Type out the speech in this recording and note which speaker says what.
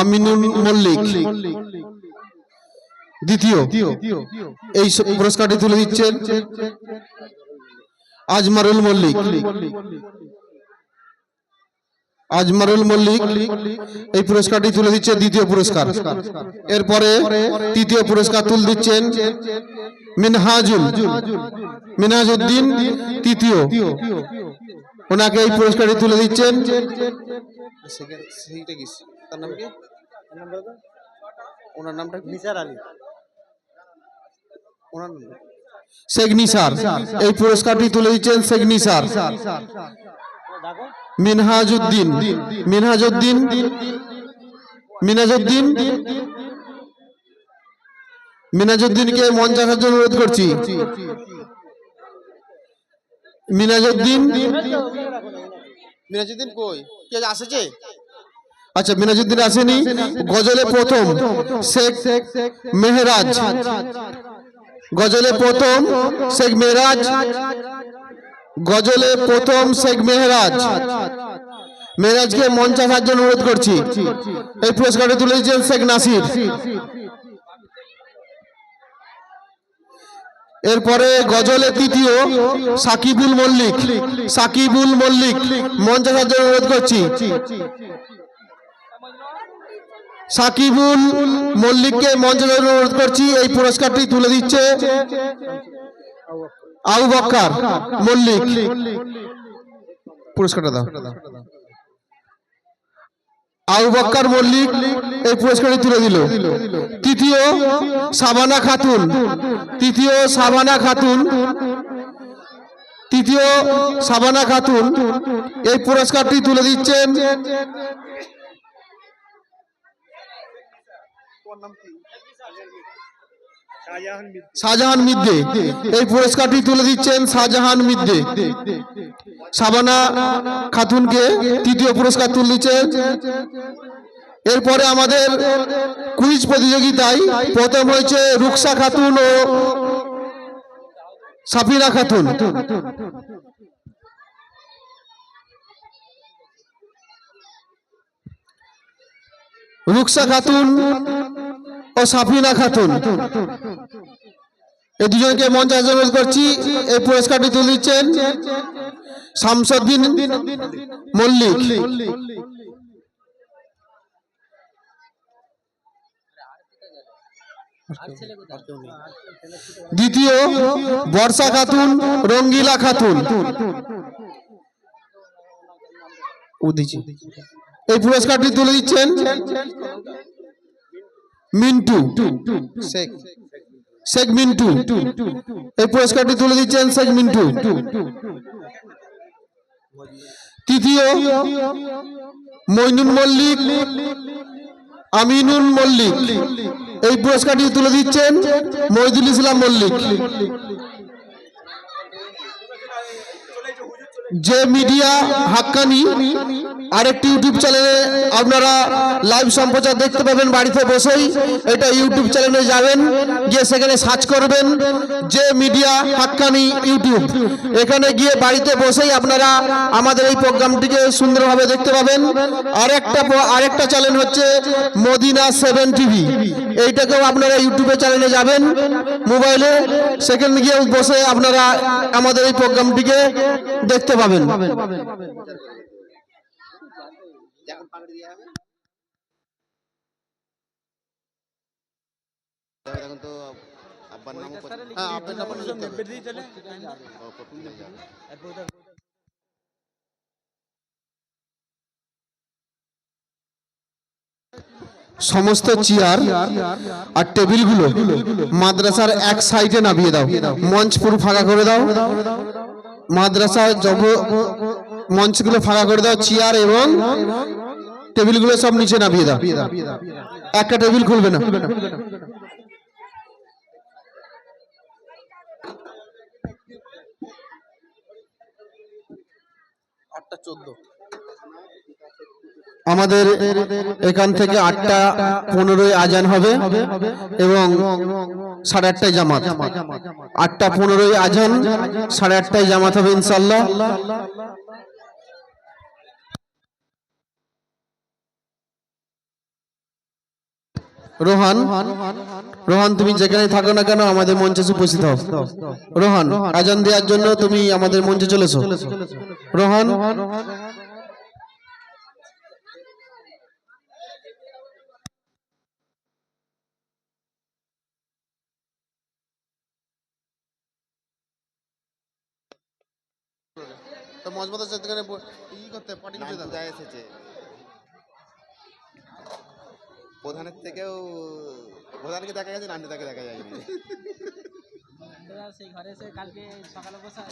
Speaker 1: আমিনুল মল্লিক। দ্বিতীয়। এই পুরস্কারটি তুলে দিচ্ছেন আজমারুল মল্লিক। আজমারুল মল্লিক, এই পুরস্কারটি তুলে দিচ্ছে দ্বিতীয় পুরস্কার। এরপরে তৃতীয় পুরস্কার তুলে দিচ্ছেন মিনহাজুল। মিনহাজউদ্দিন তৃতীয়। ওনাকে এই পুরস্কারটি তুলে দিচ্ছেন তার নাম কি? ওনার নামটা
Speaker 2: নিসার আলী।
Speaker 1: ওনার শেখ নিসার এই পুরস্কারটি তুলে দিচ্ছেন শেখ নিসার মিনহাজউদ্দিন মিনহাজউদ্দিন মিনাজউদ্দিন মিনাজউদ্দিনকে মঞ্চ আসার জন্য অনুরোধ করছি। মিনাজউদ্দিন মিনাজউদ্দিন কই? কে আসেছে? আচ্ছা মিনাজুদ্দিন আসেনি। গজলে প্রথম শেখ মেহরাজ। গজলে প্রথম শেখ মেহরাজ। গজলে প্রথম শেখ মেহরাজ। মেহরাজকে মঞ্চ আসার জন্য অনুরোধ করছি। এই পুরস্কারটি তুলে দিয়েছেন শেখ নাসির। এরপরে গজলে তৃতীয় সাকিবুল মল্লিক। সাকিবুল মল্লিক মঞ্চ জন্য অনুরোধ করছি। সাকিবুল মল্লিককে মঞ্চ অনুরোধ করছি, এই পুরস্কারটি তুলে দিচ্ছে আবু বক্কার মল্লিক। পুরস্কারটা দাও। আবু মল্লিক এই পুরস্কারটি তুলে দিল। তৃতীয় সাবানা খাতুন। তৃতীয় সাবানা খাতুন। তৃতীয় সাবানা খাতুন এই পুরস্কারটি তুলে দিচ্ছেন।
Speaker 2: শাহজাহান
Speaker 1: মিদ্দে। এই পুরস্কারটি তুলে দিচ্ছেন শাহজাহান মিদ্দে। সাবানা খাতুনকে তৃতীয় পুরস্কার তুলে দিচ্ছেন। এরপরে আমাদের কুইজ প্রতিযোগিতায় প্রথম হয়েছে রুকসা খাতুন ও সাফিনা খাতুন। রুকসা খাতুন ও সাফিনা খাতুন। এই দুজনকে মঞ্চ অনুরোধ করছি। এই পুরস্কারটি তুলে দিচ্ছেন শামসুদ্দিন মল্লিক। দ্বিতীয় বর্ষা খাতুন রঙ্গিলা খাতুন। এই পুরস্কারটি তুলে দিচ্ছেন মিন্টু। শেখ। শেখ মিন্টু এই পুরস্কারটি তুলে দিচ্ছেন শেখ মিন্টু তৃতীয় মইনুল মল্লিক আমিনুল মল্লিক। এই পুরস্কারটি তুলে দিচ্ছেন মহিদুল ইসলাম মল্লিক। যে মিডিয়া হাক্কানি আরেকটি ইউটিউব চ্যানেলে আপনারা লাইভ সম্প্রচার দেখতে পাবেন বাড়িতে বসেই। এটা ইউটিউব চ্যানেলে যাবেন, গিয়ে সেখানে সার্চ করবেন, যে মিডিয়া হাক্কানি ইউটিউব এখানে গিয়ে বাড়িতে বসেই আপনারা আমাদের এই প্রোগ্রামটিকে সুন্দরভাবে দেখতে পাবেন। আরেকটা আরেকটা চ্যানেল হচ্ছে মদিনা সেভেন টিভি। এইটাকেও আপনারা ইউটিউবে চ্যানেলে যাবেন, মোবাইলে সেখানে গিয়ে বসে আপনারা আমাদের এই প্রোগ্রামটিকে দেখতে পাবেন।
Speaker 3: এখন তো আব্বার নামও হ্যাঁ আপনার নাম্বার লিখতে হবে ও, প্রথম থেকে।
Speaker 1: সমস্ত চেয়ার আর টেবিলগুলো মাদ্রাসার এক সাইডে নামিয়ে দাও মঞ্চ পুরো ফাঁকা করে দাও মাদ্রাসার জব মঞ্চগুলো ফাঁকা করে দাও চেয়ার এবং টেবিলগুলো সব নিচে নামিয়ে দাও। একটা টেবিল খুলবে না। আমাদের এখান থেকে আটটা পনেরোই আজান হবে এবং সাড়ে আটটায় জামাত। আটটা পনেরোই আজান সাড়ে আটটায় জামাত হবে ইনশাল্লাহ রোহান রোহান তুমি যেখানে থাকো না কেন আমাদের মঞ্চে উপস্থিত হও। রোহান আজান দেওয়ার জন্য তুমি আমাদের মঞ্চে চলেছো রোহান
Speaker 3: তো ই করতে পার্টি করতে দাদা এসেছে? প্রধানের থেকেও প্রধানকে দেখা গেছে তাকে দেখা যায়নি।
Speaker 4: সেই ঘরে এসে কালকে সকালে বসা